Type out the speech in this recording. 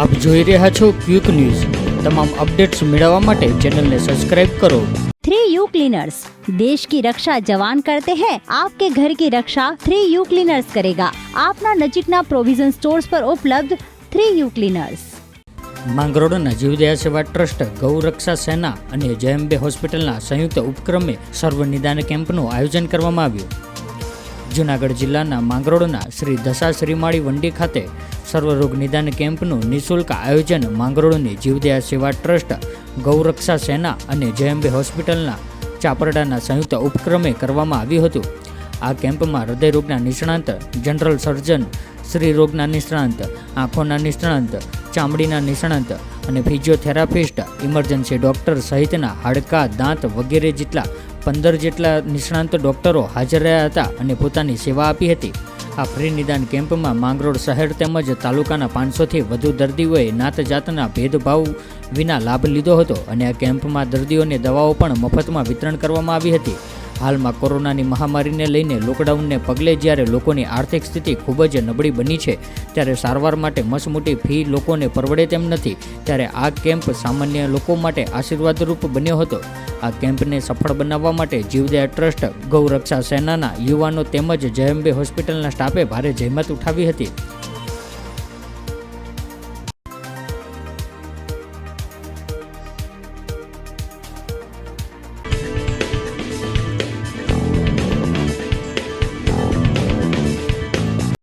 આપ જોઈ રહ્યા છો ક્વિક ન્યૂઝ. તમામ અપડેટ્સ મેળવવા માટે ચેનલને સબસ્ક્રાઇબ કરો. થ્રી यू क्लीनर्स देश की रक्षा जवान करते हैं आपके ઘર કી રક્ષા થ્રી यू ક્લીનર્સ કરેગા. આપના નજીકના પ્રોવિઝન સ્ટોર્સ પર ઉપલબ્ધ થ્રી યુ ક્લીનર્સ. માંગરોળના જીવદયા સેવા ટ્રસ્ટ ગૌરક્ષા સેના અને જયંબે હોસ્પિટલના સંયુક્ત ઉપક્રમે સર્વ નિદાન કેમ્પનું આયોજન કરવામાં આવ્યું. જૂનાગઢ જિલ્લાના માંગરોળના શ્રી દશા શ્રીમાળી વંડી ખાતે સર્વરોગ નિદાન કેમ્પનું નિઃશુલ્ક આયોજન માંગરોળની જીવદયા સેવા ટ્રસ્ટ, ગૌરક્ષા સેના અને જયંબે હોસ્પિટલના ચાપરડાના સંયુક્ત ઉપક્રમે કરવામાં આવ્યું હતું. આ કેમ્પમાં હૃદયરોગના નિષ્ણાંત, જનરલ સર્જન, સ્ત્રીરોગના નિષ્ણાંત, આંખોના નિષ્ણાંત, ચામડીના નિષ્ણાંત અને ફિઝિયોથેરાપિસ્ટ, ઇમરજન્સી ડૉક્ટર સહિતના હાડકા, દાંત વગેરે જેટલા પંદર જેટલા નિષ્ણાંત ડૉક્ટરો હાજર રહ્યા હતા અને પોતાની સેવા આપી હતી. આ ફ્રી નિદાન કેમ્પમાં માંગરોળ શહેર તેમજ તાલુકાના પાંચસોથી વધુ દર્દીઓએ નાત જાતના ભેદભાવ વિના લાભ લીધો હતો અને આ કેમ્પમાં દર્દીઓને દવાઓ પણ મફતમાં વિતરણ કરવામાં આવી હતી. હાલમાં કોરોનાની મહામારીને લઈને લોકડાઉનને પગલે જ્યારે લોકોની આર્થિક સ્થિતિ ખૂબ જ નબળી બની છે, ત્યારે સારવાર માટે મસમોટી ફી લોકોને પરવડે તેમ નથી, ત્યારે આ કેમ્પ સામાન્ય લોકો માટે આશીર્વાદરૂપ બન્યો હતો. આ કેમ્પને સફળ બનાવવા માટે જીવદયા ટ્રસ્ટ, ગૌરક્ષા સેનાના યુવાનો તેમજ જયંબે હોસ્પિટલના સ્ટાફે ભારે જહેમત ઉઠાવી હતી.